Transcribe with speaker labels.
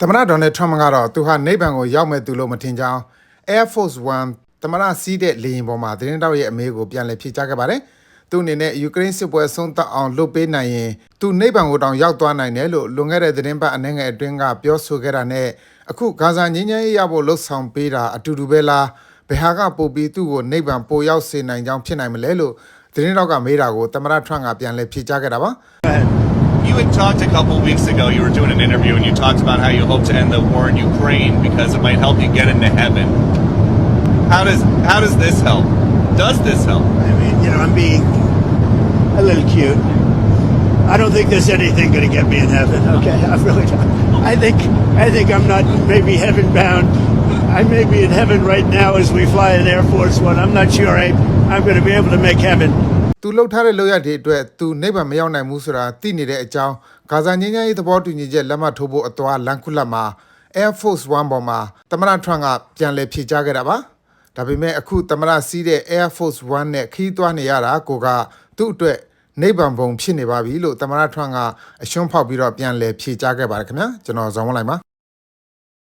Speaker 1: သမ္မတဒေါ်နယ်ထရမ့်ကတော့သူဟာနိဗ္ဗာန်ကိုရောက်မဲ့သူလို့မထင်ကြောင်း Air Force One သမ္မတစီးတဲ့လေယာဉ်ပေါ်မှာသတင်းတောက်ရဲ့အမေးကိုပြန်လည်ဖြေကြားခဲ့ပါတယ်။သူအနေနဲ့ယူကရိန်းစစ်ပွဲဆုံးသက်အောင်လုပ်ပေးနိုင်ရင်သူနိဗ္ဗာန်ကိုတောင်ရောက်သွားနိုင်တယ်လို့လွန်ခဲ့တဲ့သတင်းပတ်အနည်းငယ်အတွင်းကပြောဆိုခဲ့တာနဲ့အခုဂါဇာငြိမ်းချမ်းရေးရဖို့လှုံ့ဆော်ပေးတာအတူတူပဲလားဘယ်ဟာကပို့ပြီးသူ့ကိုနိဗ္ဗာန်ပို့ရောက်စေနိုင်ကြောင်းဖြစ်နိုင်မလဲလို့ သတင်းတောက်ကမေးတာကိုသမ္မတထရမ့်ကပြန်လည်ဖြေကြားခဲ့တာပါ။
Speaker 2: You had talked a couple weeks ago, you were doing an interview and you talked about how you hope to end the war in Ukraine because it might help you get into heaven. How does how does this help? Does this help?
Speaker 3: I mean, you know, I'm being a little cute. I don't think there's anything going to get me in heaven. Okay, I really don't. I think I think I'm not maybe heaven bound. I may be in heaven right now as we fly an Air Force One. I'm not sure I, I'm going to be able to make heaven.
Speaker 1: သူလှုပ်ထားတဲ့လောက်ရတဲ့အတွက်သူနိဗ္ဗာန်မရောက်နိုင်ဘူးဆိုတာသိနေတဲ့အကြောင်းဂါဇာငြိမ်းချမ်းရေးသဘောတူညီချက်လက်မှတ်ထိုးဖို့အသွားလန်ခုလက်မှာ Air Force One ပေါ်မှာသမ္မတထရန့်ကပြန်လည်ဖြေကြားခဲ့တာပါဒါပေမဲ့အခုသမ္မတစီးတဲ့ Air Force One နဲ့ခီးသွားနေရတာကိုကသူ့အတွက်နိဗ္ဗာန်ဘုံဖြစ်နေပါပြီလို့သမ္မတထရန့်ကအရှုံးဖောက်ပြီးတော့ပြန်လည်ဖြေကြားခဲ့ပါတယ်ခင်ဗျာကျွန်တော်ဇော်မလိုက်ပါ